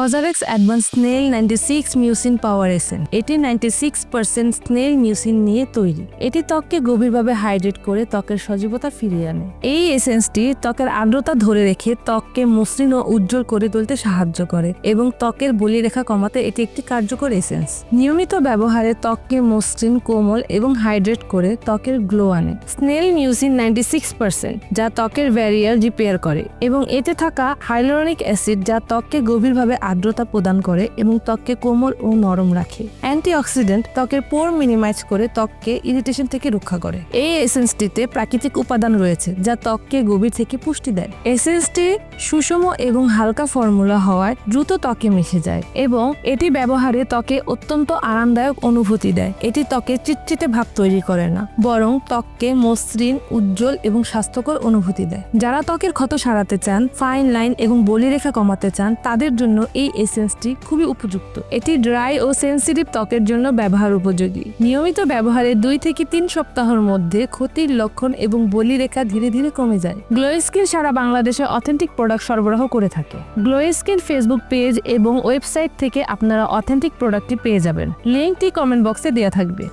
COSRX advance snail ninety six mucin power essence এটি ninety six percent snail mucin নিয়ে তৈরি। এটি ত্বককে গভীরভাবে হাইড্রেট করে ত্বকের সজীবতা ফিরিয়ে আনে। এই এসেন্সটি ত্বকের আর্দ্রতা ধরে রেখে ত্বককে মসৃণ ও উজ্জ্বল করে তুলতে সাহায্য করে এবং ত্বকের বলিরেখা কমাতে এটি একটি কার্যকর এসেন্স নিয়মিত ব্যবহারে ত্বককে মসৃণ, কোমল এবং হাইড্রেট করে ত্বকের গ্লো আনে। Snail mucin ninety six percent যা ত্বকের ব্যারিয়ার রিপেয়ার করে এবং এতে থাকা হাইলোরনিক অ্যাসিড যা ত্বককে গভীরভাবে আর্দ্রতা প্রদান করে এবং ত্বককে কোমল ও নরম রাখে। অ্যান্টিঅক্সিডেন্ট ত্বকের পোর মিনিমাইজ করে ত্বককে ইরিটেশন থেকে রক্ষা করে। এই এসেন্সটিতে প্রাকৃতিক উপাদান রয়েছে, যা ত্বককে গভীর থেকে পুষ্টি দেয়। এসেন্সটি সুষম এবং হালকা ফর্মুলা হওয়ায় দ্রুত ত্বকে মিশে যায় এবং এটি ব্যবহারে ত্বকে অত্যন্ত আরামদায়ক অনুভূতি দেয়। এটি ত্বকে চিটচিটে ভাব তৈরি করে না, বরং ত্বককে মসৃণ, উজ্জ্বল এবং স্বাস্থ্যকর অনুভূতি দেয়। যারা ত্বকের ক্ষত সারাতে চান, ফাইন লাইন এবং বলিরেখা কমাতে চান, তাদের জন্য এই এসেন্সটি খুবই উপযুক্ত। এটি ড্রাই ও সেন্সিটিভ ত্বকের জন্য ব্যবহার উপযোগী। নিয়মিত ব্যবহারে দুই থেকে তিন সপ্তাহের মধ্যে ক্ষতির লক্ষণ এবং বলিরেখা ধীরে ধীরে কমে যায়। গ্লো স্কিন সারা বাংলাদেশে অথেন্টিক প্রোডাক্ট সরবরাহ করে থাকে। গ্লো স্কিন ফেসবুক পেজ এবং ওয়েবসাইট থেকে আপনারা অথেন্টিক প্রোডাক্টটি পেয়ে যাবেন। লিঙ্কটি কমেন্ট বক্সে দেওয়া থাকবে।